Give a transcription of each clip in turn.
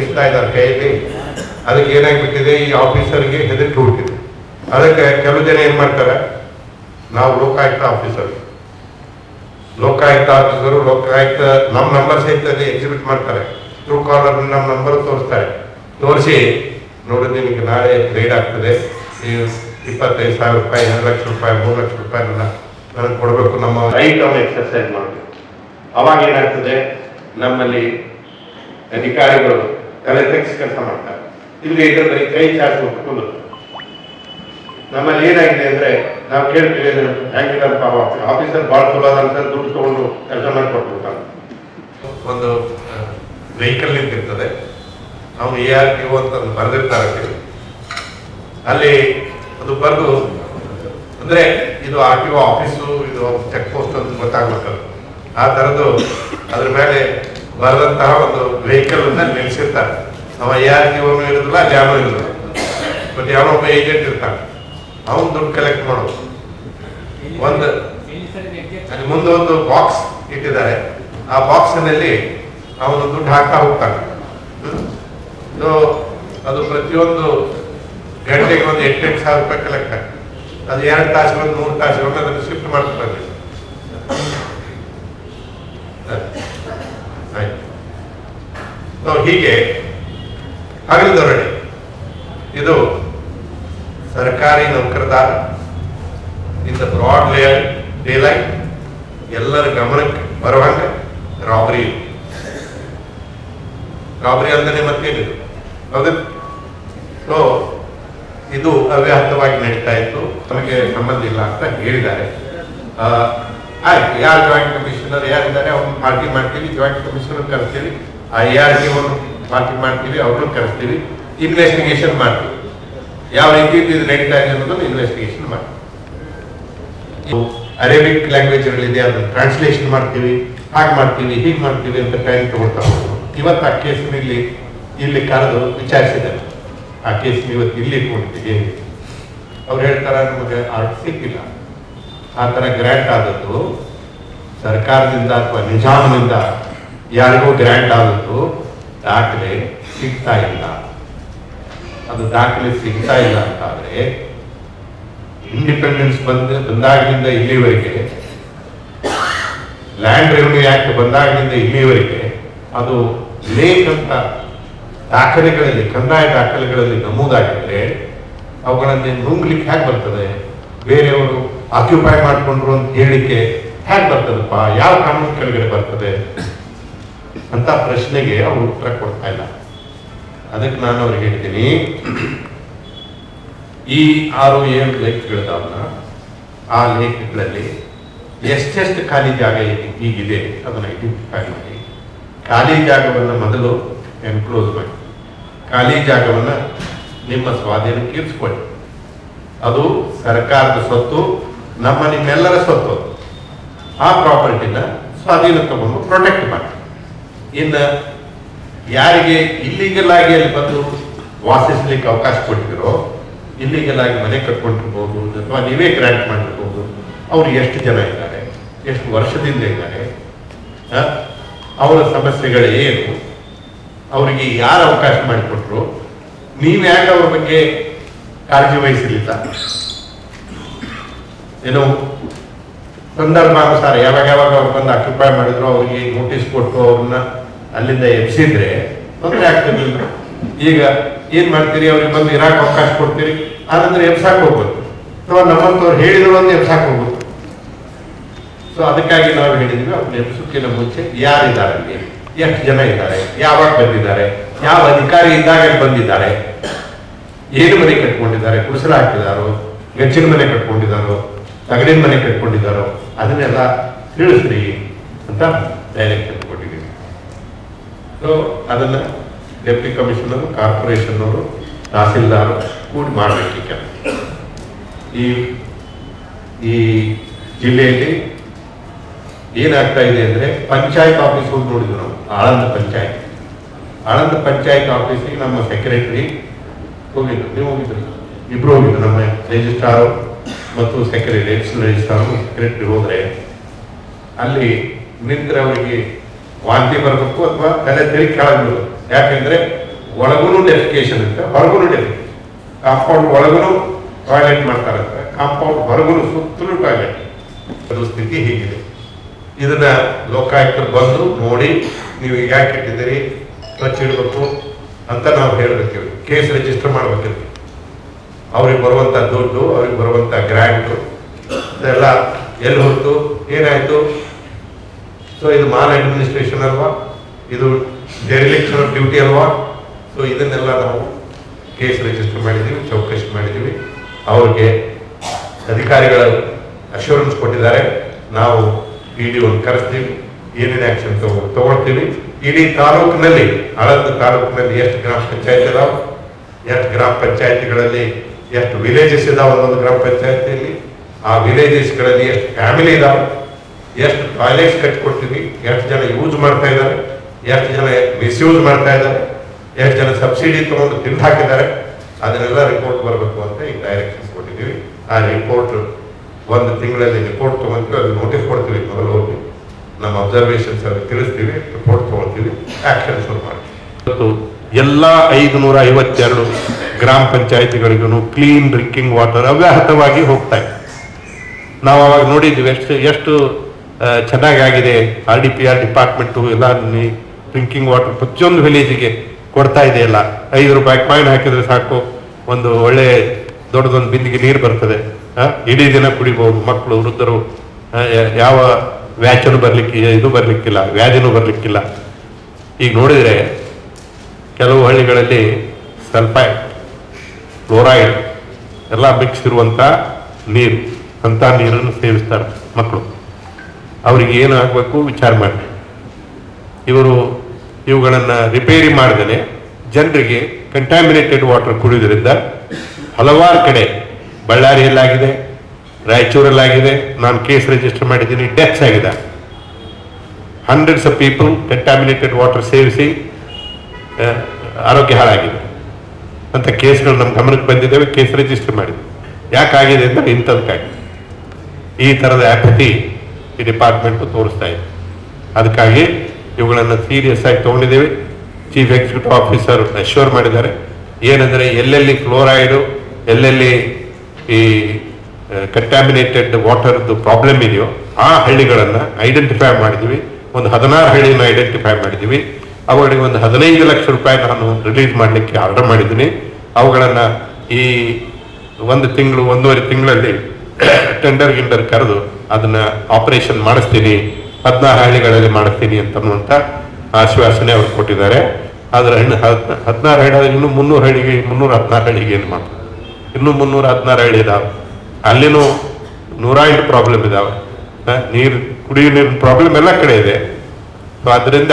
ಸಿಗ್ತಾ ಇದ್ದಾರೆ ಕೈಯಲ್ಲಿ. ಅದಕ್ಕೆ ಏನಾಗ್ಬಿಟ್ಟಿದೆ, ಈ ಆಫೀಸರ್ಗೆ ಹೆದರಿಕೆ ಹುಟ್ಟಿದೆ. ಅದಕ್ಕೆ ಕೆಲವು ಜನ ಏನ್ ಮಾಡ್ತಾರೆ, ನಾವು ಲೋಕಾಯುಕ್ತ ಆಫೀಸರ್. ಲೋಕಾಯುಕ್ತ ಆಫೀಸರು, ಲೋಕಾಯುಕ್ತ ನಮ್ಮ ನಂಬರ್ ಸಹಿತ ಎಕ್ಸಿಬಿಟ್ ಮಾಡ್ತಾರೆ. ಟ್ರೂ ಕಾಲರ್ ನಮ್ಮ ನಂಬರ್ ತೋರಿಸ್ತಾರೆ. ತೋರಿಸಿ, ನೋಡಿ ನಿಮಗೆ ನಾಳೆ ರೈಡ್ ಆಗ್ತದೆ. ಇಪ್ಪತ್ತೈದು ಸಾವಿರ ರೂಪಾಯಿ, ಎರಡು ಲಕ್ಷ ರೂಪಾಯಿ, ಮೂರು ಲಕ್ಷ ರೂಪಾಯಿ ನನಗೆ ಕೊಡಬೇಕು. ನಮ್ಮ ರೈಟ್ ಅವ್ನು ಎಕ್ಸರ್ಸೈಸ್ ಮಾಡಬೇಕು. ಅವಾಗ ಏನಾಗ್ತದೆ, ನಮ್ಮಲ್ಲಿ ಅಧಿಕಾರಿಗಳು ತೆಗ್ಸಿ ಕೆಲಸ ಮಾಡ್ತಾರೆ. ಇಲ್ಲಿ ಇದ್ರೆ ಕೈ ಚಾರ್ಜ್ ಕುಂದ್ರು. ನಮ್ಮಲ್ಲಿ ಏನಾಗಿದೆ ಅಂದ್ರೆ ನಾವು ಕೇಳ್ತೀವಿ ಹ್ಯಾಂಗಿಲ್ಲಪ್ಪ ಆಫೀಸರ್ ಭಾಳ ಚಲೋ ಅಂತ ದುಡ್ಡು ತಗೊಂಡು ಕೆಲಸ ಮಾಡಿಕೊಟ್ಬಿಡ್ತಾನೆ ಒಂದು ವೆಹಿಕಲ್ ನಿಂತಿರ್ತದೆ. ಅವನು ಎ ಆರ್ ಟಿ ಅಂತ ಬರೆದಿರ್ತಾರೆ ಅಲ್ಲಿ ಅದು ಬರೆದು, ಅಂದ್ರೆ ಇದು ಆರ್ ಟಿ ಒ ಆಫೀಸು ಇದು ಚೆಕ್ ಪೋಸ್ಟ್ ಅಂತ ಗೊತ್ತಾಗ್ಬೇಕಲ್ಲ. ಆ ಥರದ್ದು ಅದ್ರ ಮೇಲೆ ಬರೆದಂತಹ ಒಂದು ವೆಹಿಕಲ್ ಅನ್ನ ನಿಲ್ಸಿರ್ತಾರೆ. ಅವ ಯಾರಿಗೆ ಇವನು ಇರೋದಿಲ್ಲ ಅಲ್ಲಿ ಯಾರು ಇರೋದಿಲ್ಲ ಬಟ್ ಯಾರೋ ಒಬ್ಬ ಏಜೆಂಟ್ ಇರ್ತಾನೆ. ಅವನು ದುಡ್ಡು ಕಲೆಕ್ಟ್ ಮಾಡೋದು. ಒಂದು, ಅಲ್ಲಿ ಮುಂದೆ ಒಂದು ಬಾಕ್ಸ್ ಇಟ್ಟಿದ್ದಾರೆ. ಆ ಬಾಕ್ಸಿನಲ್ಲಿ ಅವನು ದುಡ್ಡು ಹಾಕ್ತಾ ಹೋಗ್ತಾನೆ. ಅದು ಪ್ರತಿಯೊಂದು ಗಂಟೆಗೆ ಒಂದು ಎಂಟೆಂಟು ಸಾವಿರ ರೂಪಾಯಿ ಕಲೆಕ್ಟ್ ಆಗ್ತದೆ ಅದು ಎರಡು ಒಂದು ಮೂರು ತಾಸು ಅದನ್ನು ಶಿಫ್ಟ್ ಮಾಡ್ತಾರೆ ಸೊ ಹೀಗೆ ಹಗಲು ಧೋರಣೆ ಇದು ಸರ್ಕಾರಿ ನೌಕರದಾರ ಇಂದ ಬ್ರಾಡ್ ಲೇಯರ್, ಡೇಲೈಟ್, ಎಲ್ಲರ ಗಮನಕ್ಕೆ ಬರುವಂಗ ರಾಬರಿ ರಾಬರಿ ಅಂದ್ರೆ ಮತ್ತೇನಿದೆ? ಹೌದು. ಸೊ ಇದು ಅವ್ಯಾಹತವಾಗಿ ನಡೀತಾ ಇತ್ತು. ನಮಗೆ ಸಂಬಂಧ ಇಲ್ಲ ಅಂತ ಹೇಳಿದ್ದಾರೆ. ಆಯ್ತು, ಯಾರು ಜಾಯಿಂಟ್ ಕಮಿಷನರ್ ಯಾರಿದ್ದಾರೆ, ಅವ್ರನ್ನ ಪಾರ್ಟಿ ಮಾಡ್ತೀವಿ ಜಾಯಿಂಟ್ ಕಮಿಷನರ್ ಕರೆಸ್ತೀವಿ ಆ ಯಾರ್ ಪಾರ್ಟಿ ಮಾಡ್ತೀವಿ ಅವ್ರನ್ನ ಕರೆಸ್ತೀವಿ ಇನ್ವೆಸ್ಟಿಗೇಷನ್ ಮಾಡ್ತೀವಿ. ಯಾವ ರೀತಿ ಇದು ನಡೀತಾ ಇದೆ ಅನ್ನೋದನ್ನು ಇನ್ವೆಸ್ಟಿಗೇಷನ್ ಮಾಡ್ತೀವಿ. ಅರೇಬಿಕ್ ಲ್ಯಾಂಗ್ವೇಜ್ಗಳಿದೆ ಅದನ್ನು ಟ್ರಾನ್ಸ್ಲೇಷನ್ ಮಾಡ್ತೀವಿ, ಹಾಗೆ ಮಾಡ್ತೀವಿ, ಹೀಗೆ ಮಾಡ್ತೀವಿ ಅಂತ ಟೈಮ್ ತಗೊಳ್ತಾ ಇವತ್ತು ಆ ಕೇಸನ್ನ ಇಲ್ಲಿ ಇಲ್ಲಿ ಕರೆದು ವಿಚಾರಿಸಿದ್ದಾರೆ ಆ ಕೇಸ್ ಇವತ್ತು ಇಲ್ಲಿ ಇಟ್ಕೊಂಡಿದ್ದೀವಿ ಅವ್ರು ಹೇಳ್ತಾರೆ, ನಮಗೆ ಆರ್ಟ್ ಸಿಕ್ಕಿಲ್ಲ. ಆ ಥರ ಗ್ರ್ಯಾಂಟ್ ಆದದ್ದು ಸರ್ಕಾರದಿಂದ ಅಥವಾ ನಿಜಾಮನಿಂದ ಯಾರಿಗೂ ಗ್ರ್ಯಾಂಡ್ ಆದದ್ದು ದಾಖಲೆ ಸಿಗ್ತಾ ಇಲ್ಲ. ಅದು ದಾಖಲೆ ಸಿಗ್ತಾ ಇಲ್ಲ ಅಂತಾದರೆ ಇಂಡಿಪೆಂಡೆನ್ಸ್ ಬಂದ ಬಂದಾಗಿನಿಂದ ಇಲ್ಲಿವರೆಗೆ ಲ್ಯಾಂಡ್ ರೆವಿನ್ಯೂ ಆಕ್ಟ್ ಬಂದಾಗಿಂದ ಇಲ್ಲಿವರೆಗೆ, ಅದು ಲೇಖ ಅಂತ ದಾಖಲೆಗಳಲ್ಲಿ, ಕಂದಾಯ ದಾಖಲೆಗಳಲ್ಲಿ ನಮೂದಾಗಿದ್ರೆ, ಅವುಗಳನ್ನು ನುಂಗ್ಲಿಕ್ಕೆ ಹೇಗೆ ಬರ್ತದೆ? ಬೇರೆಯವರು ಆಕ್ಯುಪೈ ಮಾಡಿಕೊಂಡ್ರು ಅಂತ ಹೇಳಿಕೆ ಹೇಗೆ ಬರ್ತದಪ್ಪ? ಯಾವ ಕಾನೂನು ಕೆಳಗಡೆ ಬರ್ತದೆ? ಅಂತ ಪ್ರಶ್ನೆಗೆ ಅವರು ಉತ್ತರ ಕೊಡ್ತಾ ಇಲ್ಲ. ಅದಕ್ಕೆ ನಾನು ಅವ್ರಿಗೆ ಹೇಳ್ತೀನಿ, ಈ ಆರು ಏಳು ಲೇಖಗಳಿದಾವನ್ನ ಆ ಲೇಖಗಳಲ್ಲಿ ಎಷ್ಟೆಷ್ಟು ಖಾಲಿ ಜಾಗ ಈಗ- ಈಗಿದೆ ಅದನ್ನು ಐಡೆಂಟಿಫೈ ಮಾಡಿ. ಖಾಲಿ ಜಾಗವನ್ನು ಮೊದಲು ಎನ್ಕ್ಲೋಸ್ ಮಾಡಿ. ಖಾಲಿ ಜಾಗವನ್ನು ನಿಮ್ಮ ಸ್ವಾಧೀನಕ್ಕೆ ಇರಿಸ್ಕೊಳ್ಳಿ ಅದು ಸರ್ಕಾರದ ಸ್ವತ್ತು ನಮ್ಮ ನಿಮ್ಮೆಲ್ಲರ ಸ್ವತ್ತು. ಆ ಪ್ರಾಪರ್ಟಿನ ಸ್ವಾಧೀನ ತಗೊಂಡು ಪ್ರೊಟೆಕ್ಟ್ ಮಾಡಿ. ಇನ್ನು ಯಾರಿಗೆ ಇಲ್ಲಿಗಲ್ ಆಗಿ ಅಲ್ಲಿ ಬಂದು ವಾಸಿಸ್ಲಿಕ್ಕೆ ಅವಕಾಶ ಕೊಟ್ಟಿರೋ ಇಲ್ಲಿಗಲ್ ಆಗಿ ಮನೆ ಕಟ್ಕೊಂಡಿರ್ಬೋದು, ಅಥವಾ ನೀವೇ ಗ್ರ್ಯಾಂಟ್ ಮಾಡಿರ್ಬೋದು ಅವರು ಎಷ್ಟು ಜನ ಇದ್ದಾರೆ, ಎಷ್ಟು ವರ್ಷದಿಂದ ಇದ್ದಾರೆ? ಅವರ ಸಮಸ್ಯೆಗಳು ಏನು, ಅವರಿಗೆ ಯಾರು ಅವಕಾಶ ಮಾಡಿಕೊಟ್ರು, ನೀವು ಯಾಕೆ ಅವ್ರ ಬಗ್ಗೆ ಕಾಳಜಿ ವಹಿಸಲಿಲ್ಲ ಏನು ಸಂದರ್ಭ ಸಂದರ್ಭಾನುಸಾರ ಯಾವಾಗ ಯಾವಾಗ ಅವ್ರು ಬಂದು ಆಕ್ಯುಪೈ ಮಾಡಿದ್ರು, ಅವರಿಗೆ ನೋಟಿಸ್ ಕೊಟ್ಟು ಅವ್ರನ್ನ ಅಲ್ಲಿಂದ ಎಬ್ಸಿದ್ರೆ ತೊಂದರೆ ಆಗ್ತಿರ್ಲಿಲ್ಲ ಈಗ ಏನ್ ಮಾಡ್ತೀರಿ? ಅವ್ರಿಗೆ ಬಂದು ಇರಾಕ್ ಅವಕಾಶ ಕೊಡ್ತೀರಿ. ಆನಂತರ ಎಬ್ಸಾಕ್ ಹೋಗ್ಬೋದು. ಅಥವಾ ನಮ್ಮಂತವ್ರು ಹೇಳಿದ್ರು ಒಂದು ಎಬ್ಸಾಕ್ ಹೋಗ್ಬೋದು. ಸೊ ಅದಕ್ಕಾಗಿ ನಾವು ಹೇಳಿದ್ವಿ ಅವ್ರನ್ನ ಎಬ್ಸೋಕ್ಕಿಂತ ಮುಂಚೆ ಯಾರಿದ್ದಾರೆ ಅಲ್ಲಿ? ಎಷ್ಟು ಜನ ಇದ್ದಾರೆ? ಯಾವಾಗ ಬಂದಿದ್ದಾರೆ? ಯಾವ ಅಧಿಕಾರಿ ಇದ್ದಾಗ ಬಂದಿದ್ದಾರೆ? ಏನು ಮನೆ ಕಟ್ಕೊಂಡಿದ್ದಾರೆ? ಕುಡಿಸಲ ಹಾಕಿದಾರೋ? ಗಚ್ಚಿನ ಮನೆ ಕಟ್ಕೊಂಡಿದ್ದಾರೋ? ತಗಡಿನ ಮನೆ ಕಟ್ಕೊಂಡಿದ್ದಾರೋ? ಅದನ್ನೆಲ್ಲ ತಿಳಿಸ್ರಿ ಅಂತ ಕೊಟ್ಟಿದ್ದೀವಿ ಸೊ ಅದನ್ನ ಡೆಪ್ಟಿ ಕಮಿಷನರ್ ಕಾರ್ಪೊರೇಷನ್ ಅವರು ತಹಸೀಲ್ದಾರ್ ಕೂಡಿ ಮಾಡಬೇಕು ಈ ಈ ಈ ಜಿಲ್ಲೆಯಲ್ಲಿ ಏನಾಗ್ತಾ ಇದೆ ಅಂದ್ರೆ ಪಂಚಾಯತ್ ಆಫೀಸ್ ಹೋಗಿ ನೋಡಿದ್ವಿ ನಾವು, ಆಳಂದ ಪಂಚಾಯತ್. ಆಳಂದ ಪಂಚಾಯತ್ ಆಫೀಸಿಗೆ ನಮ್ಮ ಸೆಕ್ರೆಟರಿ ಹೋಗಿದ್ರು. ನೀವು ಹೋಗಿದ್ರು ಇಬ್ರು ಹೋಗಿದ್ರು, ನಮ್ಮ ರಿಜಿಸ್ಟ್ರಾರು ಮತ್ತು ಸೆಕ್ರೆಟರಿ ರಿಜಿಸ್ಟ್ರಾರ್ ಸೆಕ್ರೆಟರಿ ಹೋದ್ರೆ ಅಲ್ಲಿ ನಿಂತರೆ ಅವರಿಗೆ ವಾಂತಿ ಬರಬೇಕು ಅಥವಾ ತಲೆ ತೆರಿ ಕೆಳಗೆ ಯಾಕೆಂದರೆ ಯಾಕೆಂದ್ರೆ ಒಳಗೂ ಡೆಫಿಕೇಶನ್ ಅಂತ ಹೊರಗೂ ಡೆಫಿಕೇಶನ್ ಕಾಂಪೌಂಡ್ ಒಳಗೂ ಟಾಯ್ಲೆಟ್ ಮಾಡ್ತಾರಂತೆ ಕಾಂಪೌಂಡ್ ಹೊರಗೂ ಸುತ್ತಲೂ ಟಾಯ್ಲೆಟ್ ಅದು ಸ್ಥಿತಿ ಹೀಗಿದೆ. ಇದನ್ನ ಲೋಕಾಯುಕ್ತರು ಬಂದು ನೋಡಿ ನೀವು ಯಾಕೆ ಇಟ್ಟಿದ್ದೀರಿ ಸ್ವಚ್ಛ ಇಡಬೇಕು ಅಂತ ನಾವು ಹೇಳಬೇಕು ಕೇಸ್ ರಿಜಿಸ್ಟರ್ ಮಾಡಬೇಕಿತ್ತು ಅವ್ರಿಗೆ ಬರುವಂತ ದುಡ್ಡು, ಅವ್ರಿಗೆ ಬರುವಂತ ಗ್ರ್ಯಾಂಟು, ಇದೆಲ್ಲ ಎಲ್ಲಿ ಹೊತ್ತು, ಏನಾಯ್ತು? ಸೊ ಇದು ಮಾಲ್ ಅಡ್ಮಿನಿಸ್ಟ್ರೇಷನ್ ಅಲ್ವಾ? ಇದು ಡೆರಿಲಿಕ್ಷನ್ ಆಫ್ ಡ್ಯೂಟಿ ಅಲ್ವಾ? ಸೊ ಇದನ್ನೆಲ್ಲ ನಾವು ಕೇಸ್ ರಿಜಿಸ್ಟರ್ ಮಾಡಿದ್ದೀವಿ, ಚೌಕಶಿ ಮಾಡಿದ್ದೀವಿ. ಅವ್ರಿಗೆ ಅಧಿಕಾರಿಗಳು ಅಶ್ಯೂರೆನ್ಸ್ ಕೊಟ್ಟಿದ್ದಾರೆ. ನಾವು ಪಿ ಡಿ ಒಂದು ಕರೆಸ್ತೀವಿ. ಏನೇನು ಆ್ಯಕ್ಷನ್ ತಗೋ ತಗೊಳ್ತೀವಿ. ಇಡೀ ತಾಲೂಕಿನಲ್ಲಿ, ಹಳದ ತಾಲೂಕಿನಲ್ಲಿ ಎಷ್ಟು ಗ್ರಾಮ ಪಂಚಾಯತ್ ಇದಾವೆ? ಎಷ್ಟು ಗ್ರಾಮ ಪಂಚಾಯತಿಗಳಲ್ಲಿ ಎಷ್ಟು ವಿಲೇಜಸ್ ಇದಾವೆ ಒಂದೊಂದು ಗ್ರಾಮ ಪಂಚಾಯತಿಯಲ್ಲಿ ಆ ವಿಲೇಜಸ್ಗಳಲ್ಲಿ ಎಷ್ಟು ಫ್ಯಾಮಿಲಿ ಇದಾವೆ? ಎಷ್ಟು ಟಾಯ್ಲೆಟ್ಸ್ ಕಟ್ಕೊಡ್ತೀವಿ, ಎಷ್ಟು ಜನ ಯೂಸ್ ಮಾಡ್ತಾ ಇದ್ದಾರೆ, ಎಷ್ಟು ಜನ ಮಿಸ್ಯೂಸ್ ಮಾಡ್ತಾ ಇದ್ದಾರೆ, ಎಷ್ಟು ಜನ ಸಬ್ಸಿಡಿ ತಗೊಂಡು ತಿಂದು ಹಾಕಿದ್ದಾರೆ, ಅದನ್ನೆಲ್ಲ ರಿಪೋರ್ಟ್ ಬರಬೇಕು ಅಂತ ಈಗ ಡೈರೆಕ್ಷನ್ ಕೊಟ್ಟಿದ್ದೀವಿ. ಆ ರಿಪೋರ್ಟ್ ಒಂದು ತಿಂಗಳಲ್ಲಿ ರಿಪೋರ್ಟ್ ತೊಗೊಂಡು ಅದು ನೋಟಿಸ್ ಕೊಡ್ತೀವಿ ಮೊದಲು ಹೋಗಿ. ನಮ್ಮ ಅಬ್ಸರ್ವೇಷನ್ಸ್ ಅಲ್ಲಿ ತಿಳಿಸ್ತೀವಿ ರಿಪೋರ್ಟ್ ತೊಗೊಳ್ತೀವಿ ಆ್ಯಕ್ಷನ್ ಶುರು ಮಾಡ್ತೀವಿ. ಇವತ್ತು ಎಲ್ಲ ಐದುನೂರ ಐವತ್ತೆರಡು ಗ್ರಾಮ ಪಂಚಾಯತಿಗಳಿಗೂ ಕ್ಲೀನ್ ಡ್ರಿಂಕಿಂಗ್ ವಾಟರ್ ಅವ್ಯಾಹತವಾಗಿ ಹೋಗ್ತಾ ಇದೆ. ನಾವು ಅವಾಗ ನೋಡಿದ್ವಿ ಎಷ್ಟು ಎಷ್ಟು ಚೆನ್ನಾಗಾಗಿದೆ. R D P R department ಎಲ್ಲ ಡ್ರಿಂಕಿಂಗ್ ವಾಟರ್ ಪ್ರತಿಯೊಂದು ವಿಲೇಜಿಗೆ ಕೊಡ್ತಾ ಇದೆಯಲ್ಲ. ಐದು ರೂಪಾಯಿ ಕಾಯಿನ್ ಹಾಕಿದ್ರೆ ಸಾಕು. ಒಂದು ಒಳ್ಳೆ ದೊಡ್ಡದೊಂದು ಬಿಂದಿಗೆ ನೀರು ಬರ್ತದೆ. ಇಡೀ ದಿನ ಕುಡಿಬಹುದು ಮಕ್ಕಳು, ವೃದ್ಧರು ಯಾವ ವ್ಯಾಚನು ಬರಲಿಕ್ಕೆ, ಇದು ಬರಲಿಕ್ಕಿಲ್ಲ, ವ್ಯಾಧಿನೂ ಬರಲಿಕ್ಕಿಲ್ಲ. ಈಗ ನೋಡಿದರೆ ಕೆಲವು ಹಳ್ಳಿಗಳಲ್ಲಿ ಸಲ್ಫೈಡ್ ಕ್ಲೋರೈಡ್ ಎಲ್ಲ ಮಿಕ್ಸ್ ಇರುವಂಥ ನೀರು ಅಂಥ ನೀರನ್ನು ಸೇವಿಸ್ತಾರೆ ಮಕ್ಕಳು. ಅವರಿಗೆ ಏನು ಆಗಬೇಕು ವಿಚಾರ ಮಾಡಿ ಇವರು ಇವುಗಳನ್ನು ರಿಪೇರಿ ಮಾಡದೇನೆ, ಜನರಿಗೆ ಕಂಟ್ಯಾಮಿನೇಟೆಡ್ ವಾಟರ್ ಕುಡಿಯೋದ್ರಿಂದ ಹಲವಾರು ಕಡೆ ಬಳ್ಳಾರಿಯಲ್ಲಾಗಿದೆ, ರಾಯಚೂರಲ್ಲಾಗಿದೆ, ನಾನು ಕೇಸ್ ರಿಜಿಸ್ಟರ್ ಮಾಡಿದ್ದೀನಿ ಡೆತ್ಸ್ ಆಗಿದೆ. Hundreds of people contaminated water ಸೇವಿಸಿ ಆರೋಗ್ಯ ಹಾಳಾಗಿದೆ. ಅಂತ ಕೇಸ್ಗಳು ನಮ್ಮ ಗಮನಕ್ಕೆ ಬಂದಿದ್ದೇವೆ ಕೇಸ್ ರಿಜಿಸ್ಟರ್ ಮಾಡಿದ್ವಿ. ಯಾಕಾಗಿದೆ ಅಂದರೆ ಇಂಥದಕ್ಕಾಗಿದೆ ಈ ಥರದ ಆಪತಿ ಈ ಡಿಪಾರ್ಟ್ಮೆಂಟ್ ತೋರಿಸ್ತಾ ಇದೆ. ಅದಕ್ಕಾಗಿ ಇವುಗಳನ್ನು ಸೀರಿಯಸ್ ಆಗಿ ತಗೊಂಡಿದ್ದೇವೆ. ಚೀಫ್ ಎಕ್ಸಿಕ್ಯೂಟಿವ್ ಆಫೀಸರ್ ಅಶ್ಯೂರ್ ಮಾಡಿದ್ದಾರೆ. ಏನಂದ್ರೆ ಎಲ್ಲೆಲ್ಲಿ ಕ್ಲೋರೈಡು ಎಲ್ಲೆಲ್ಲಿ ಈ ಕಂಟ್ಯಾಮಿನೇಟೆಡ್ ವಾಟರ್ದು ಪ್ರಾಬ್ಲಮ್ ಇದೆಯೋ ಆ ಹಳ್ಳಿಗಳನ್ನು ಐಡೆಂಟಿಫೈ ಮಾಡಿದ್ವಿ ಒಂದು ಹದಿನಾರು ಹಳ್ಳಿನ ಐಡೆಂಟಿಫೈ ಮಾಡಿದ್ವಿ ಅವುಗಳಿಗೆ ಒಂದು ಹದಿನೈದು ಲಕ್ಷ ರೂಪಾಯಿ ನಾನು ರಿಲೀಸ್ ಮಾಡಲಿಕ್ಕೆ ಆರ್ಡರ್ ಮಾಡಿದ್ದೀನಿ. ಅವುಗಳನ್ನು ಈ ಒಂದು ತಿಂಗಳು, ಒಂದೂವರೆ ತಿಂಗಳಲ್ಲಿ ಟೆಂಡರ್ ಗಿಂಡರ್ ಕರೆದು ಅದನ್ನ ಆಪರೇಷನ್ ಮಾಡಿಸ್ತೀನಿ, ಹದಿನಾರು ಹಳ್ಳಿಗಳಲ್ಲಿ ಮಾಡಿಸ್ತೀನಿ ಅಂತ ಅನ್ನುವಂಥ ಆಶ್ವಾಸನೆ ಅವ್ರು ಕೊಟ್ಟಿದ್ದಾರೆ. ಆದ್ರೆ ಹೆಣ್ಣು ಹದ್- ಹದಿನಾರು ಹಳ್ಳಿ ಇನ್ನೂ ಮುನ್ನೂರು ಹಳ್ಳಿಗೆ, ಮುನ್ನೂರ ಹದಿನಾರು ಹಳ್ಳಿಗೆ ಏನು ಮಾಡ್ತಾರೆ ಇನ್ನೂ ಮುನ್ನೂರ ಹದಿನಾರು ಹಳ್ಳಿ ಇದಾವೆ. ಅಲ್ಲಿನೂ ನೂರ ಪ್ರಾಬ್ಲಮ್ ಇದಾವೆ. ನೀರು, ಕುಡಿಯೋ ನೀರಿನ ಪ್ರಾಬ್ಲಮ್ ಎಲ್ಲ ಕಡೆ ಇದೆ. ಸೊ ಆದ್ದರಿಂದ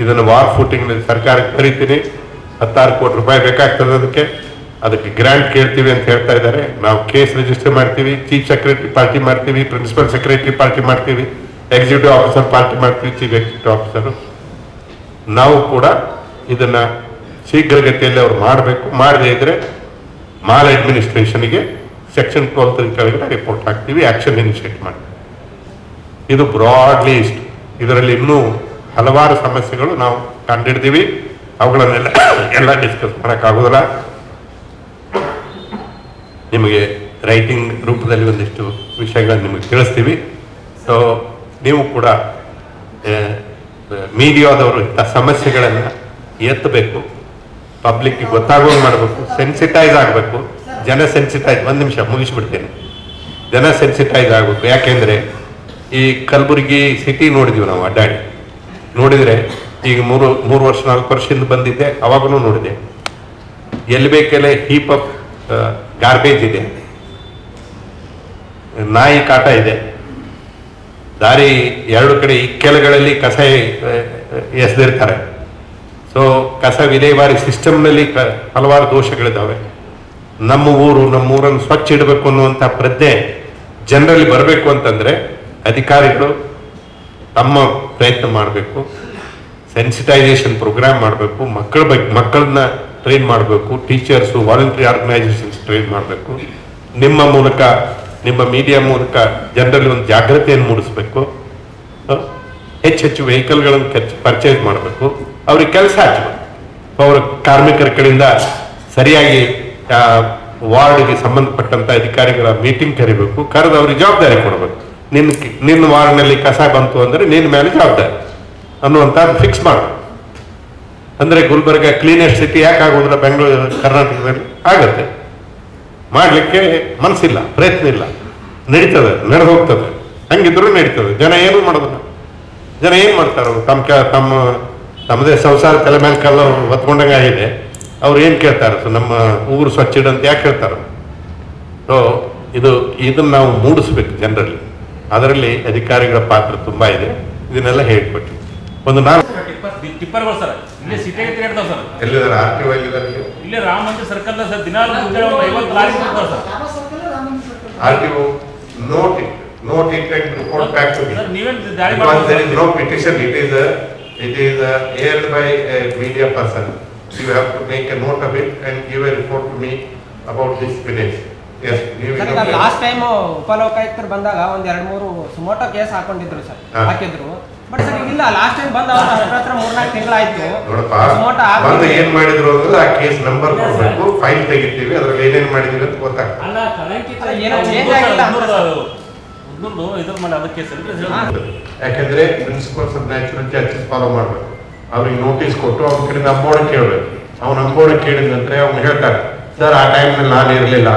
ಇದನ್ನು ವಾರ್ ಫೂಟಿಂಗ್ ಸರ್ಕಾರಕ್ಕೆ ಕರಿತೀನಿ. ಹತ್ತಾರು ಕೋಟಿ ರೂಪಾಯಿ ಬೇಕಾಗ್ತದೆ ಅದಕ್ಕೆ. ಅದಕ್ಕೆ ಗ್ರಾಂಟ್ ಕೇಳ್ತೀವಿ ಅಂತ ಹೇಳ್ತಾ ಇದ್ದಾರೆ. ನಾವು ಕೇಸ್ ರಿಜಿಸ್ಟರ್ ಮಾಡ್ತೀವಿ, ಚೀಫ್ ಸೆಕ್ರೆಟರಿ ಪಾರ್ಟಿ ಮಾಡ್ತೀವಿ, ಪ್ರಿನ್ಸಿಪಲ್ ಸೆಕ್ರೆಟರಿ ಪಾರ್ಟಿ ಮಾಡ್ತೀವಿ, ಎಕ್ಸಿಕ್ಯೂಟಿವ್ ಆಫೀಸರ್ ಪಾರ್ಟಿ ಮಾಡ್ತೀವಿ, ಚೀಫ್ ಎಕ್ಸಿಕ್ಯೂಟಿವ್ ಆಫೀಸರ್. ನಾವು ಕೂಡ ಇದನ್ನು ಶೀಘ್ರಗತಿಯಲ್ಲಿ ಅವ್ರು ಮಾಡಬೇಕು, ಮಾಡದೇ ಇದ್ದರೆ ಮಾಲ್ ಅಡ್ಮಿನಿಸ್ಟ್ರೇಷನ್ಗೆ ಸೆಕ್ಷನ್ ಟ್ವೆಲ್ತ್ ಕೆಳಗಡೆ ರಿಪೋರ್ಟ್ ಹಾಕ್ತೀವಿ ಆ್ಯಕ್ಷನ್ ಇನಿಷಿಯೇಟ್ ಮಾಡ್ತೀವಿ. ಇದು ಬ್ರಾಡ್ಲಿ ಇಷ್ಟು. ಇದರಲ್ಲಿ ಇನ್ನೂ ಹಲವಾರು ಸಮಸ್ಯೆಗಳು ನಾವು ಕಂಡಿಡ್ತೀವಿ. ಅವುಗಳನ್ನೆಲ್ಲ ಎಲ್ಲ ಡಿಸ್ಕಸ್ ಮಾಡೋಕ್ಕಾಗೋದಿಲ್ಲ. ನಿಮಗೆ ರೈಟಿಂಗ್ ರೂಪದಲ್ಲಿ ಒಂದಿಷ್ಟು ವಿಷಯಗಳನ್ನು ನಿಮಗೆ ತಿಳಿಸ್ತೀವಿ. ಸೊ ನೀವು ಕೂಡ ಮೀಡಿಯಾದವರು ಇಂಥ ಸಮಸ್ಯೆಗಳನ್ನು ಎತ್ತಬೇಕು. ಪಬ್ಲಿಕ್ಗೆ ಗೊತ್ತಾಗುವಂಗೆ ಮಾಡಬೇಕು ಸೆನ್ಸಿಟೈಸ್ ಆಗಬೇಕು. ಜನ ಸೆನ್ಸಿಟೈಸ್ ಒಂದು ನಿಮಿಷ, ಮುಗಿಸ್ಬಿಡ್ತೇನೆ. ಜನ ಸೆನ್ಸಿಟೈಸ್ ಆಗಬೇಕು. ಯಾಕೆಂದರೆ, ಈ ಕಲಬುರಗಿ ಸಿಟಿ ನೋಡಿದ್ವಿ ನಾವು, ಅಡ್ಡಾಡಿ. ನೋಡಿದರೆ, ಈಗ ಮೂರು ಮೂರು ವರ್ಷ, ನಾಲ್ಕು ವರ್ಷದಿಂದ ಬಂದಿದ್ದೆ ಅವಾಗೂ ನೋಡಿದೆ. ಎಲ್ಲಿ ಬೇಕೆಲ್ಲ ಹೀಪ್ ಆಫ್ ಗಾರ್ಬೇಜ್ ಇದೆ. ನಾಯಿ ಕಾಟ ಇದೆ. ದಾರಿ ಎರಡು ಕಡೆ ಇಕ್ಕೆಲಗಳಲ್ಲಿ ಕಸ ಎಸೆದಿರ್ತಾರೆ. ಸೊ ಕಸ ವಿಲೇವಾರಿ ಸಿಸ್ಟಮ್ನಲ್ಲಿ ಹಲವಾರು ದೋಷಗಳಿದ್ದಾವೆ ನಮ್ಮ ಊರು, ನಮ್ಮ ಊರನ್ನು ಸ್ವಚ್ಛ ಇಡಬೇಕು ಅನ್ನುವಂಥ ಪ್ರಜ್ಞೆ ಜನರಲ್ಲಿ ಬರಬೇಕು ಅಂತಂದ್ರೆ ಅಧಿಕಾರಿಗಳು ತಮ್ಮ ಪ್ರಯತ್ನ ಮಾಡಬೇಕು. ಸೆನ್ಸಿಟೈಸೇಷನ್ ಪ್ರೋಗ್ರಾಮ್ ಮಾಡಬೇಕು. ಮಕ್ಕಳ ಬಗ್ಗೆ ಮಕ್ಕಳನ್ನ ಟ್ರೈನ್ ಮಾಡಬೇಕು ಟೀಚರ್ಸು ವಾಲಂಟ್ರಿ ಆರ್ಗನೈಸೇಷನ್ಸ್ ಟ್ರೈನ್ ಮಾಡಬೇಕು. ನಿಮ್ಮ ಮೂಲಕ, ನಿಮ್ಮ ಮೀಡಿಯಾ ಮೂಲಕ ಜನರಲ್ಲಿ ಒಂದು ಜಾಗೃತಿಯನ್ನು ಮೂಡಿಸ್ಬೇಕು? ಹೆಚ್ಚು ಹೆಚ್ಚು ವೆಹಿಕಲ್ಗಳನ್ನು ಪರ್ಚೇಸ್ ಮಾಡಬೇಕು. ಅವ್ರಿಗೆ ಕೆಲಸ ಹಚ್ಚಬೇಕು ಅವರ ಕಾರ್ಮಿಕರ ಕಡೆಯಿಂದ ಸರಿಯಾಗಿ ವಾರ್ಡ್ಗೆ ಸಂಬಂಧಪಟ್ಟಂತ ಅಧಿಕಾರಿಗಳ ಮೀಟಿಂಗ್ ಕರಿಬೇಕು. ಕರೆದು ಅವ್ರಿಗೆ ಜವಾಬ್ದಾರಿ ಕೊಡಬೇಕು. ನಿನ್ನ ನಿನ್ನ ವಾರ್ಡ್ನಲ್ಲಿ ಕಸ ಬಂತು ಅಂದರೆ ನಿನ್ನ ಮೇಲೆ ಜವಾಬ್ದಾರಿ ಅನ್ನುವಂಥದ್ದು ಫಿಕ್ಸ್ ಮಾಡು ಅಂದ್ರೆ ಗುಲ್ಬರ್ಗ ಕ್ಲೀನೆಸ್ಟ್ ಸಿಟಿ ಯಾಕೆ ಆಗೋದಿಲ್ಲ ಬೆಂಗಳೂರು, ಕರ್ನಾಟಕದಲ್ಲಿ? ಆಗುತ್ತೆ. ಮಾಡಲಿಕ್ಕೆ ಮನಸ್ಸಿಲ್ಲ ಪ್ರಯತ್ನ ಇಲ್ಲ. ನಡೀತದೆ ನಡೆದು ಹೋಗ್ತದೆ ಹಂಗಿದ್ರು ನಡೀತದೆ. ಜನ ಏನು ಮಾಡೋದಿಲ್ಲ. ಜನ ಏನು ಮಾಡ್ತಾರೆ? ತಮ್ಮ ತಮ್ಮ, ತಮ್ಮದೇ ಸಂಸಾರ ತಲೆ ಮೇಲೆ ಕಲ್ಲ ಹೊತ್ಕೊಂಡಂಗೆ ಆಗಿದೆ. ಅವ್ರು ಏನು ಕೇಳ್ತಾರೆ? ನಮ್ಮ ಊರು ಸ್ವಚ್ಛ ಇಡಂತ ಯಾಕೆ ಹೇಳ್ತಾರೆ ಸೊ ಇದು, ಇದನ್ನ ನಾವು ಮೂಡಿಸ್ಬೇಕು ಜನರಲ್ಲಿ. ಅದರಲ್ಲಿ ಅಧಿಕಾರಿಗಳ ಪಾತ್ರ ತುಂಬಾ ಇದೆ. ಇದನ್ನೆಲ್ಲ ಹೇಳ್ಕೊಟ್ಟು. ಒಂದು ನಾಲ್ಕು ಟಿಪ್ಪರ್ ಟಿಪ್ಪರ್ಗಳು ಸರ್ ಇಲ್ಲೇ ಸಿಟಿಗೆ ತಿರುಗಾಡ್ತಾವ ಸರ್ ಎಲ್ಲಿದ್ದಾರೆ ಆರ್ ಟಿ ಇಲ್ಲೇ ರಾಮ ಮಂದಿರ ಸರ್ಕಲ್ ಸರ್ ದಿನ ಮುಂಜಾನೆ ಒಂದು ಐವತ್ತು ಲಾರಿ ಬರ್ತಾವ sir R T note it note it and report back to me sir ನೀವೇನ್ ದಾಳಿ Because there is ಮಾಡ್ಬೋದು no petition, it is a, it is a aired by a media person. You have to make a note of it and give a report to me about this finish. Yes, you sir will. ಈಗ last time ಉಪಲೋಕಾಯುಕ್ತರು ಬಂದಾಗ ಒಂದ್ ಎರಡ್ ಮೂರು suo motu case ಹಾಕೊಂಡಿದ್ರು ಸರ್. ಹಾಕಿದ್ರು but sir ಇಲ್ಲ ಲಾಸ್ಟ್ ಟೈಮ್ ಬಂದ ಅವ್ರ ಹತ್ರ ಹತ್ರ ಮೂರ್ನಾಲ್ಕು ತಿಂಗಳಾಯ್ತು. ನೋಡಪ್ಪ ಸುಮೋಟೋ ಬಂದು ಏನ್ ಮಾಡಿದ್ರು ಅಂದ್ರೆ ಆ ಕೇಸ್ ನಂಬರ್ ಕೊಡ್ಬೇಕು ಫೈಲ್ ತೆಗಿತೀವಿ ಅದ್ರಲ್ಲಿ ಏನೇನ್ ಅಂತ ಗೊತ್ತಾಗ್ತದೆ. ಅಲ್ಲ ಕಳಂಕಿತ ಏನೋ ಆಗಿಲ್ಲ ಇದ್ರ ಮೇಲೆ ಅದಕ್ಕೆ. ಯಾಕಂದ್ರೆ principles of natural justice follow ಮಾಡ್ಬೇಕು. ಅವ್ರಿಗೆ ನೋಟಿಸ್ ಕೊಟ್ಟು ಅವ್ನ ಕಡೆ ನಂಬೋಣ ಕೇಳ್ಬೇಕು. ಅವ್ನ ನಂಬೋಣ ಕೇಳಿದ ನಂತರ ಅವ್ನು ಹೇಳ್ತಾರೆ ಸರ್ ಆ ಟೈಮ್ನಲ್ಲಿ ನಾನು ಇರಲಿಲ್ಲ.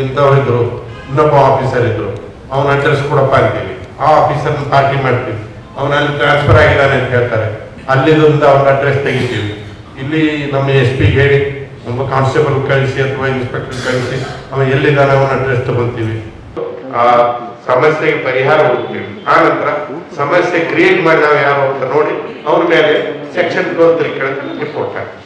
ಇಂಥವ್ರು ಇದ್ರು? ಇನ್ನೊಬ್ಬ ಆಫೀಸರ್ ಇದ್ರು. ಅವ್ನ ಅಡ್ರೆಸ್ ಕೊಡಪ್ಪ ಅಂತೀವಿ. ಆ ಆಫೀಸರ್ನ ಪಾರ್ಟಿ ಮಾಡ್ತೀವಿ. ಅವನ ಅಲ್ಲಿ ಟ್ರಾನ್ಸ್ಫರ್ ಆಗಿದ್ದಾನೆ ಅಂತ ಹೇಳ್ತಾರೆ. ಅಲ್ಲಿಂದ ಅವನ ಅಡ್ರೆಸ್ ತೆಗಿತೀವಿ. ಇಲ್ಲಿ ನಮ್ಮ ಎಸ್ ಪಿ ಹೇಳಿ ನಮ್ಮ ಕಾನ್ಸ್ಟೇಬಲ್ ಕಳಿಸಿ ಅಥವಾ ಇನ್ಸ್ಪೆಕ್ಟರ್ ಕಳಿಸಿ ಅವನು ಎಲ್ಲಿದ್ದಾನೆ ಅವನ ಅಡ್ರೆಸ್ ತಗೊಂತೀವಿ ಆ ಸಮಸ್ಯೆಗೆ ಪರಿಹಾರ ಹುಡುಕ್ತೀವಿ. ಆ ನಂತರ ಸಮಸ್ಯೆ ಕ್ರಿಯೇಟ್ ಮಾಡಿ ನಾವು ಯಾರು ಅಂತ ನೋಡಿ ಅವ್ರ ಮೇಲೆ ಸೆಕ್ಷನ್ ಟ್ವೆಲ್ ತ್ರೀ ಕೆಳಗೆ ರಿಪೋರ್ಟ್ ಹಾಕಿ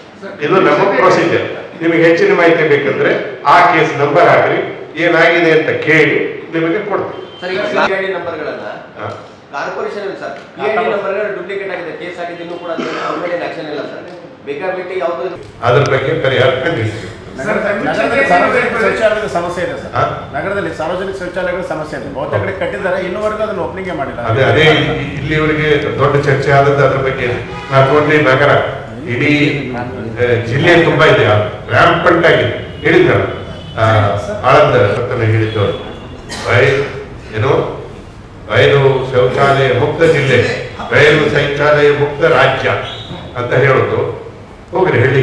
ಇದು ನಮ್ಮ ಪ್ರೊಸೀಜರ್ ನಿಮಗೆ ಹೆಚ್ಚಿನ ಮಾಹಿತಿ ಬೇಕಂದ್ರೆ ಆ ಕೇಸ್ ನಂಬರ್ ಹಾಕ್ರಿ. ಏನಾಗಿದೆ ಅಂತ ಕೇಳಿ ನಿಮಗೆ ಕೊಡ್ತೀವಿ. ಕಾರ್ಪೊರೇಷನ್ ಇಲ್ಲ ಸರ್. ಪಿ ಐ ಡಿ ನಂಬರ್ಗಳು ಡೂಪ್ಲಿಕೇಟ್ ಆಗಿದೆ. ಕೇಸ್ ಆಗಿದೆ ಇನ್ನೂ ಕೂಡ ಅವ್ರ ಮೇಲೆ ಆಕ್ಷನ್ ಇಲ್ಲ ಸರ್. ಬೇಕಾಬಿಟ್ಟಿ ಯಾವುದು ಅದ್ರ ಬಗ್ಗೆ ಪರಿಹಾರ ಶೌಚಾಲಯದ ಸಮಸ್ಯೆ ಇದೆ ಸರ್. ನಗರದಲ್ಲಿ ಸಾರ್ವಜನಿಕ ಶೌಚಾಲಯಗಳ ಸಮಸ್ಯೆ ಇದೆ. ಬಹುತೇಕ ಕಡೆ ಕಟ್ಟಿದ್ದಾರೆ. ಇನ್ನುವರೆಗೂ ಅದನ್ನು ಓಪನಿಂಗ್ ಮಾಡಿಲ್ಲ. ಅದೇ ಅದೇ ಇಲ್ಲಿ- ಇಲ್ಲಿವರೆಗೆ ದೊಡ್ಡ ಚರ್ಚೆ ಆದದ್ದು ಅದ್ರ ಬಗ್ಗೆ ನಾಲ್ಕು ನಗರ. ಇಡೀ ಜಿಲ್ಲೆ ತುಂಬಾ ಇದೆ. ರ್ಯಾಂಪಂಟ್ ಆಗಿದೆ. ಹೇಳಿದ್ರು ಆಳಂದ ಹೇಳಿದ್ದವರು. ಏನು? ಬಯಲು ಶೌಚಾಲಯ ಮುಕ್ತ ಜಿಲ್ಲೆ ಬಯಲು ಶೌಚಾಲಯ ಮುಕ್ತ ರಾಜ್ಯ ಅಂತ ಹೇಳೋದು. ಹೋಗ್ರಿ ಹೇಳಿ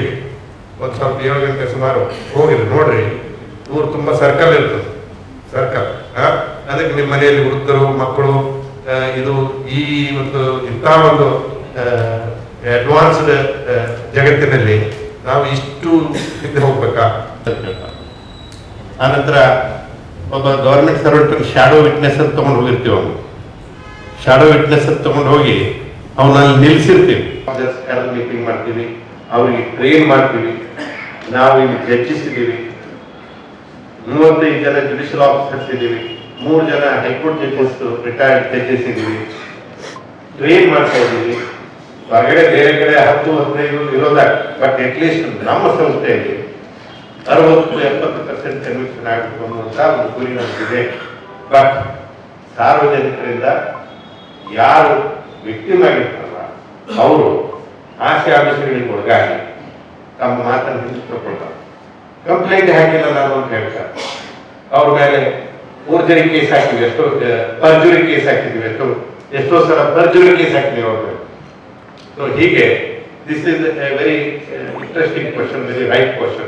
ಒಂದು ಸ್ವಲ್ಪ ಏಳು ಗಂಟೆ ಸುಮಾರು ಹೋಗಿರಿ, ನೋಡ್ರಿ. ಊರು ತುಂಬ ಸರ್ಕಲ್ ಇರ್ತದೆ. ಸರ್ಕಲ್ ಅದಕ್ಕೆ ನಿಮ್ಮ ಮನೆಯಲ್ಲಿ ವೃದ್ಧರು, ಮಕ್ಕಳು ಇದು ಈ ಒಂದು ಇಂಥ ಒಂದು ಅಡ್ವಾನ್ಸ್ಡ್ ಜಗತ್ತಿನಲ್ಲಿ ನಾವು ಇಷ್ಟು ಹಿಂದೆ ಹೋಗ್ಬೇಕಾ? ಆನಂತರ ಒಬ್ಬ ಗೌರ್ಮೆಂಟ್ ಸರ್ವೆಂಟ್ ಶ್ಯಾಡೋ ವಿಟ್ನೆಸ್ ಅಂತ ತಗೊಂಡು ಹೋಗಿರ್ತೀವಿ ಅವನು. ಶ್ಯಾಡೋ ವಿಟ್ನೆಸ್ ಅಂತ ತಗೊಂಡು ಹೋಗಿ ಅವನಲ್ಲಿ ನಿಲ್ಲಿಸಿರ್ತೀವಿ. ಮೀಟಿಂಗ್ ಮಾಡ್ತೀವಿ, ಅವ್ರಿಗೆ ಟ್ರೈನ್ ಮಾಡ್ತೀವಿ, ನಾವು ಇಲ್ಲಿ ಚರ್ಚಿಸಿದ್ದೀವಿ ಮೂವತ್ತೈದು ಜನ ಜುಡಿಷಿಯಲ್ ಆಫೀಸರ್ಸ್ ಇದ್ದೀವಿ. ಮೂರು ಜನ high court judges retired judges ಇದ್ದೀವಿ. ಟ್ರೈನ್ ಮಾಡ್ತಾ ಇದ್ದೀವಿ. ಹೊರಗಡೆ ಬೇರೆ ಕಡೆ ಹತ್ತು, ಹದಿನೈದು ಇರೋದ ಬಟ್ ಅಟ್ಲೀಸ್ಟ್ ನಮ್ಮ ಸಂಸ್ಥೆಯಲ್ಲಿ ಅರವತ್ತು, ಎಪ್ಪತ್ತು ಪರ್ಸೆಂಟ್ ಕನ್ವಿಕ್ಷನ್ ಆಗಬೇಕು ಅನ್ನುವಂಥ ಒಂದು ಗುರಿ ನಮಗಿದೆ. ಬಟ್ ಸಾರ್ವಜನಿಕರಿಂದ ಯಾರು ವಿಕ್ಟಿಮ್ ಆಗಿರ್ತಾರಲ್ಲ ಅವರು ಆಸೆ ಆಮಿಷಗಳಿಗೆ ಒಳಗಾಗಿ ತಮ್ಮ ಮಾತನ್ನು ಹಿಂದಿಸ್ಕೊಳ್ತಾರೆ. ಕಂಪ್ಲೇಂಟ್ ಹಾಕಿಲ್ಲ ನಾನು ಅಂತ ಹೇಳ್ತಾರೆ. ಅವ್ರ ಮೇಲೆ ಊರ್ಜರಿ ಕೇಸ್ ಹಾಕಿದ್ವಿ, ಎಷ್ಟೋ ಪರ್ಜುರಿ ಕೇಸ್ ಹಾಕಿದ್ವಿ, ಎಷ್ಟೋ ಎಷ್ಟೋ ಸಲ ಪರ್ಜುರಿ ಕೇಸ್ ಹಾಕಿದ್ವಿ ಅವ್ರ ಮೇಲೆ. ಸೊ ಹೀಗೆ this a a very interesting question very right question.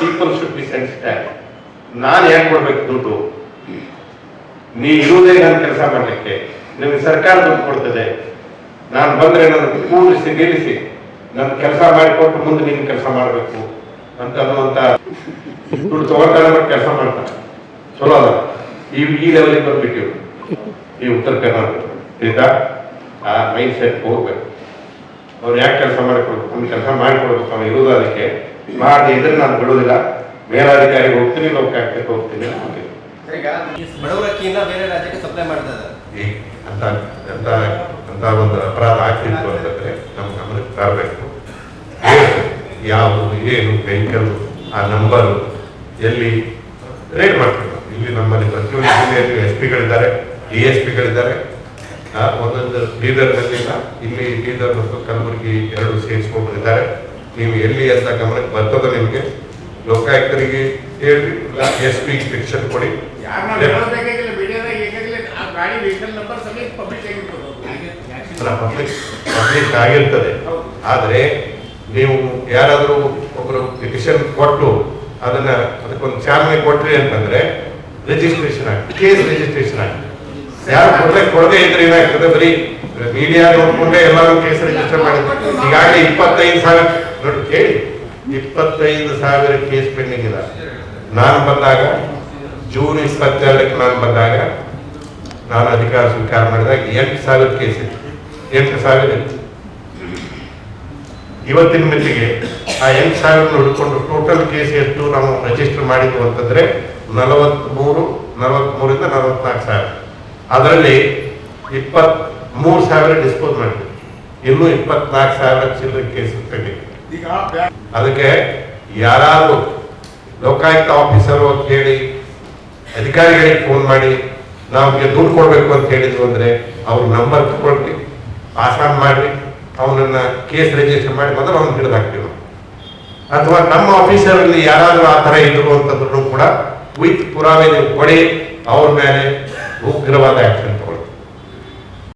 People should be sensitive. ನಾನು ಯಾಕೆ ಕೊಡ್ಬೇಕು ದುಡ್ಡು? ನೀ ಇರುವುದೇ ನನ್ನ ಕೆಲಸ ಮಾಡಲಿಕ್ಕೆ. ನಿಮಗೆ ಸರ್ಕಾರ ದುಡ್ಡು ಕೊಡ್ತದೆ. ನಾನು ಬಂದರೆ ನನ್ನ ಕೂರಿಸಿ, ನಿಲ್ಲಿಸಿ. ನನ್ನ ಕೆಲಸ ಮಾಡಿಕೊಟ್ಟು ಮುಂದೆ ನೀನು ಕೆಲಸ ಮಾಡಬೇಕು ಅಂತ ಅನ್ನುವಂಥ ದುಡ್ಡು ತಗೊಳ್ತಾನೆ ಬಟ್ ಕೆಲಸ ಮಾಡ್ತಾನೆ ಚಲೋ ಅದ ಈ ಈ ಲೆವೆಲಿಗೆ ಬಂದ್ಬಿಟ್ಟಿವು. ಈ ಉತ್ತರ ಕರ್ನಾಟಕ. ಆಯ್ತಾ ಆ ಮೈಂಡ್ ಸೆಟ್ ಹೋಗ್ಬೇಕು. ಅವ್ರು ಯಾಕೆ ಕೆಲಸ ಮಾಡಿಕೊಡ್ಬೇಕು ಒಂದು ಕೆಲಸ ಮಾಡಿಕೊಡ್ಬೇಕು ಅವ್ನು ಇರೋದು ಅದಕ್ಕೆ. ಮಾಡಿ ಇದ್ರೆ ನಾನು ಬಿಡೋದಿಲ್ಲ. ಮೇಲಾಧಿಕಾರಿಗೆ ಹೋಗ್ತೀನಿ ಲೋಕಾಯುಕ್ತಕ್ಕೆ ಹೋಗ್ತೀನಿ ಬಡವರ ಅಕ್ಕಿಯಿಂದ ಬೇರೆ ರಾಜ್ಯಕ್ಕೆ ಸಪ್ಲೈ ಮಾಡ್ತಾ ಇದ್ದಾರೆ ಅಂತ ಅಂತ ಅಂತ ಒಂದು ಅಪರಾಧ ಆಗ್ತಿತ್ತು ಅಂತಂದ್ರೆ ನಮ್ಮ ಗಮನಕ್ಕೆ ತರಬೇಕು. ಯಾವುದು ಏನು ವೆಹಿಕಲ್ ಆ ನಂಬರು ಎಲ್ಲಿ ರೇಡ್ ಮಾಡ್ತೀವಿ ಇಲ್ಲಿ ನಮ್ಮಲ್ಲಿ ಪ್ರತಿಯೊಂದು ಜಿಲ್ಲೆಯಲ್ಲಿ ಎಸ್ ಪಿಗಳಿದ್ದಾರೆ ಡಿ ಎಸ್ ಪಿಗಳಿದ್ದಾರೆ ಒಂದೊಂದು ಬೀದರ್ನಲ್ಲಿಲ್ಲ ಇಲ್ಲಿ ಬೀದರ್ ಮತ್ತು ಕಲಬುರಗಿ ಎರಡು ಸೇರಿಸ್ಕೊಂಡಿದ್ದಾರೆ ನೀವು ಎಲ್ಲಿ ಅಂತ ಗಮನಕ್ಕೆ ಬರ್ತದ ನಿಮಗೆ ಲೋಕಾಯುಕ್ತರಿಗೆ ಹೇಳ್ರಿ ಎಸ್ ಪಿ ಫಿಕ್ಷನ್ ಕೊಡಿ. ಪಬ್ಲಿಕ್ ಪಬ್ಲಿಕ್ ಆಗಿರ್ತದೆ. ಆದರೆ ನೀವು ಯಾರಾದರೂ ಒಬ್ಬರು ಪಿಟಿಷನ್ ಕೊಟ್ಟು ಅದನ್ನ ಅದಕ್ಕೊಂದು ಚಾಲನೆ ಕೊಟ್ರಿ ಅಂತಂದ್ರೆ ರಿಜಿಸ್ಟ್ರೇಷನ್ ಆಗಿ ಕೇಸ್ ರಿಜಿಸ್ಟ್ರೇಷನ್ ಆಗಿ ಯಾರು ಕೊಟ್ಟರೆ ಕೊಡದೆ ಇದ್ರೆ ಏನಾಗ್ತದೆ ಬರೀ ಮೀಡಿಯಾ ನೋಡ್ಕೊಂಡೆ ಎಲ್ಲರೂ ಕೇಸ್ ರಿಜಿಸ್ಟರ್ ಮಾಡಿದ್ರು. ಈಗಾಗಲೇ ಇಪ್ಪತ್ತೈದು ಸಾವಿರ ನೋಡಿ ಕೇಳಿ ಇಪ್ಪತ್ತೈದು ಸಾವಿರ ಕೇಸ್ ಪೆಂಡಿಂಗ್ ಇದೆ. ನಾನು ಬಂದಾಗ ಜೂನ್ ಇಪ್ಪತ್ತೆರಡಕ್ಕೆ ನಾನು ಬಂದಾಗ ನಾನು ಅಧಿಕಾರ ಸ್ವೀಕಾರ ಮಾಡಿದಾಗ ಎಂಟು ಸಾವಿರ ಕೇಸ್ ಇತ್ತು. ಎಂಟು ಸಾವಿರ ಇತ್ತು. ಇವತ್ತಿನ ಮಿತಿಗೆ ಆ ಎಂಟು ಸಾವಿರ ಹುಡ್ಕೊಂಡು ಟೋಟಲ್ ಕೇಸ್ ಎಷ್ಟು ನಾವು ರಿಜಿಸ್ಟರ್ ಮಾಡಿದ್ವು ಅಂತಂದ್ರೆ ನಲವತ್ಮೂರು ನಲವತ್ತ್ಮೂರಿಂದ ನಲವತ್ನಾಲ್ಕು ಸಾವಿರ. ಅದರಲ್ಲಿ ಇಪ್ಪತ್ ಮೂರು ಸಾವಿರ ಡಿಸ್ಪೋಸ್ ಮಾಡಿದ್ವಿ ಇನ್ನೂ ಇಪ್ಪತ್ನಾಲ್ಕು ಸಾವಿರ ಚಿಲ್ಲರೆ ಕೇಸ್ ಈಗ ಅದಕ್ಕೆ ಯಾರಾದರೂ ಲೋಕಾಯುಕ್ತ ಆಫೀಸರು ಅಂತ ಹೇಳಿ ಅಧಿಕಾರಿಗಳಿಗೆ ಫೋನ್ ಮಾಡಿ ನಮಗೆ ದುಡ್ಡು ಕೊಡಬೇಕು ಅಂತ ಹೇಳಿದ್ರು ಅಂದರೆ ಅವ್ರ ನಂಬರ್ ತಗೊಳ್ಳಿ ಆಸಾನ್ ಮಾಡಿ ಅವನನ್ನು ಕೇಸ್ ರಿಜಿಸ್ಟರ್ ಮಾಡಿ ಮೊದಲು ಅವ್ನು ಹಿಡಿದು ಹಾಕ್ತೀವಿ. ಅಥವಾ ನಮ್ಮ ಆಫೀಸರಲ್ಲಿ ಯಾರಾದರೂ ಆ ಥರ ಇದ್ರು ಅಂತಂದ್ರೂ ಕೂಡ ವಿತ್ ಪುರಾವೆ ನೀವು ಕೊಡಿ ಅವ್ರ ಮೇಲೆ ಉಗ್ರವಾದ ಆಕ್ಷನ್ ತಗೊಳ್ಳಿ